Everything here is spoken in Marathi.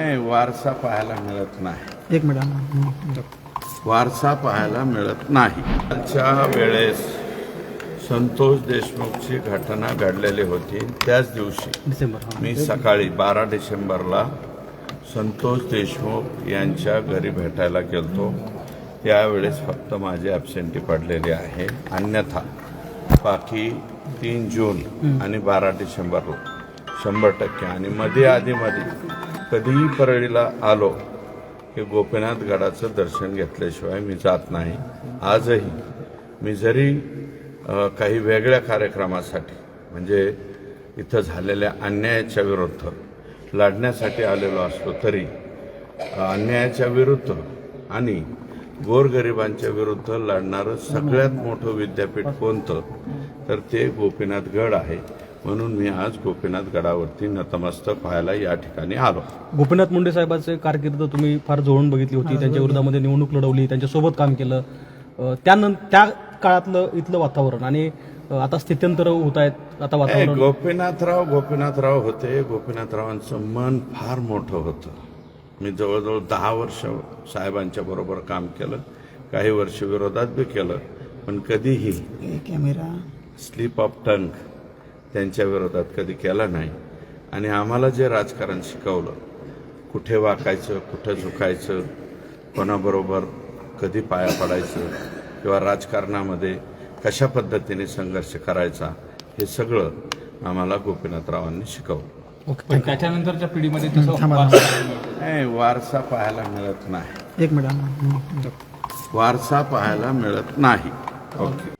नाही वारसा पाहायला मिळत नाही. एक मिनिट. वारसा पाहायला मिळत नाही. कालच्या वेळेस संतोष देशमुखची घटना घडलेली होती. त्याच दिवशी मी सकाळी बारा डिसेंबरला संतोष देशमुख यांच्या घरी भेटायला गेलतो. त्यावेळेस फक्त माझी ॲबसेंटी पडलेली आहे. अन्यथा बाकी तीन जून आणि बारा डिसेंबरला शंभर टक्के आणि मध्ये आधीमध्ये कधीही परळीला आलो की गोपीनाथ गडाचं दर्शन घेतल्याशिवाय मी जात नाही. आजही मी जरी काही वेगळ्या कार्यक्रमासाठी म्हणजे इथं झालेल्या अन्यायाच्या विरुद्ध लढण्यासाठी आलेलो असलो तरी अन्यायाच्या विरुद्ध आणि गोरगरिबांच्या विरुद्ध लढणारं सगळ्यात मोठं विद्यापीठ कोणतं? तर ते गोपीनाथ गड आहे. म्हणून मी आज गोपीनाथ गडावरती नतमस्तक व्हायला या ठिकाणी आलो. गोपीनाथ मुंडे साहेबांचे कारकीर्द तुम्ही फार जवळून बघितली होती. त्यांच्या विरोधामध्ये निवडणूक लढवली त्यांच्यासोबत काम केलं. त्यानंतर त्या काळातलं इथलं वातावरण आणि आता स्थित्यंतर होत आहेत आता वातावरण गोपीनाथराव गोपीनाथराव होते. गोपीनाथरावांचं मन फार मोठं होतं. मी जवळजवळ दहा वर्ष साहेबांच्या बरोबर काम केलं. काही वर्ष विरोधात बी केलं. पण कधीही कॅमेरा. स्लिप ऑफ टंग त्यांच्या विरोधात कधी केलं नाही. आणि आम्हाला जे राजकारण शिकवलं कुठे वाकायचं कुठं झुकायचं कोणाबरोबर कधी पाया पडायचं किंवा राजकारणामध्ये कशा पद्धतीने संघर्ष करायचा हे सगळं आम्हाला गोपीनाथरावांनी शिकवलं. ओके. पण त्याच्यानंतरच्या पिढीमध्ये. नाही वारसा पाहायला मिळत नाही. एक मिनिट. वारसा पाहायला मिळत नाही. ओके.